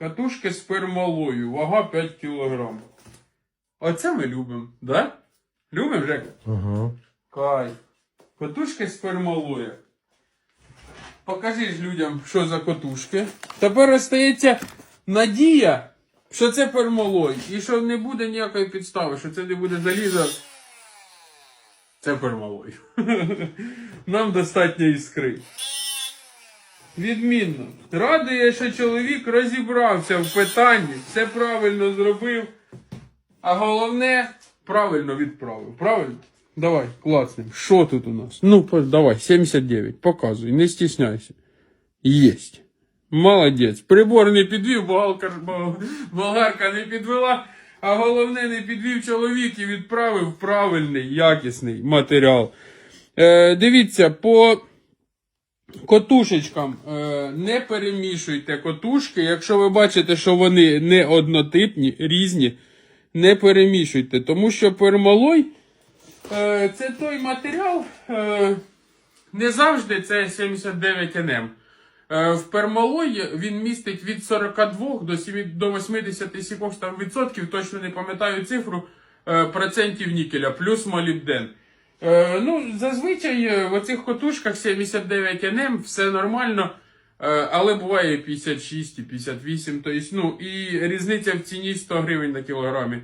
Катушки з пермалою, вага 5 кг. Оце ми любимо, да? Любимо, Жека? Ага. Кайф. Котушки з пермалою. Покажи ж людям, що за котушки. Тепер остається надія, що це пермалой. І що не буде ніякої підстави, що це не буде залізо. Це пермалой. Нам достатньо іскри. Відмінно. Радує, що чоловік розібрався в питанні, все правильно зробив. А головне, правильно відправив. Правильно? Давай, класнем. Що тут у нас? Ну, давай, 79. Показуй, не стісняйся. Єсть. Молодець. Прибор не підвів, болгарка, болгарка не підвела, а головне не підвів чоловік і відправив правильний, якісний матеріал. Е, дивіться, по котушечкам е, не перемішуйте котушки. Якщо ви бачите, що вони не однотипні, різні, не перемішуйте. Тому що пермалой е, це той матеріал, е, не завжди це 79 НМ. Е, В пермалої він містить від 42 до 7 до 87 там, точно не пам'ятаю цифру, процентів нікеля, плюс молібден. Е, ну, зазвичай е, в оцих котушках 79 НМ, все нормально, е, але буває 56 і 58, тобто, ну, і різниця в ціні 100 гривень на кілограмі.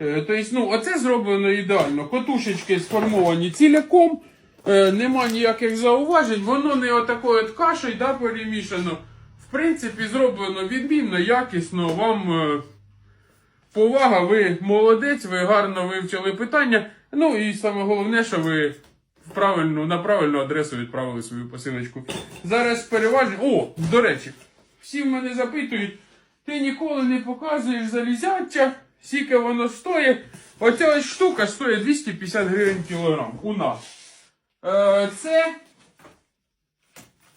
Е, Тобто, ну, оце зроблено ідеально. Котушечки сформовані ціляком, е, нема ніяких зауважень, воно не отакою от кашею да, перемішано. В принципі, зроблено відмінно, якісно. Вам е, повага, ви молодець, ви гарно вивчили питання. Ну і саме головне, що ви в правильну, на правильну адресу відправили свою посилочку. Зараз переважно. О, до речі, всі в мене запитують, ти ніколи не показуєш залізяча, скільки воно стоїть. Оця ось штука стоїть 250 гривень кілограм у нас. Е, це,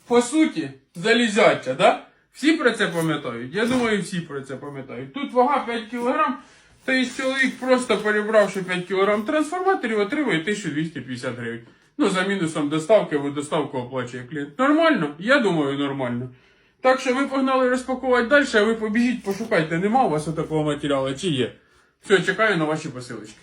по суті, залізяча, да? Всі про це пам'ятають? Я думаю, всі про це пам'ятають. Тут вага 5 кг, тобто чоловік просто перебравши 5 кг трансформаторів, отримує 1250 гривень. Ну, за мінусом доставки, бо доставку оплачує клієнт. Нормально? Я думаю, нормально. Так що ви погнали розпакувати далі, а ви побіжіть, пошукайте, нема у вас такого матеріалу чи є. Все, чекаю на ваші посилочки.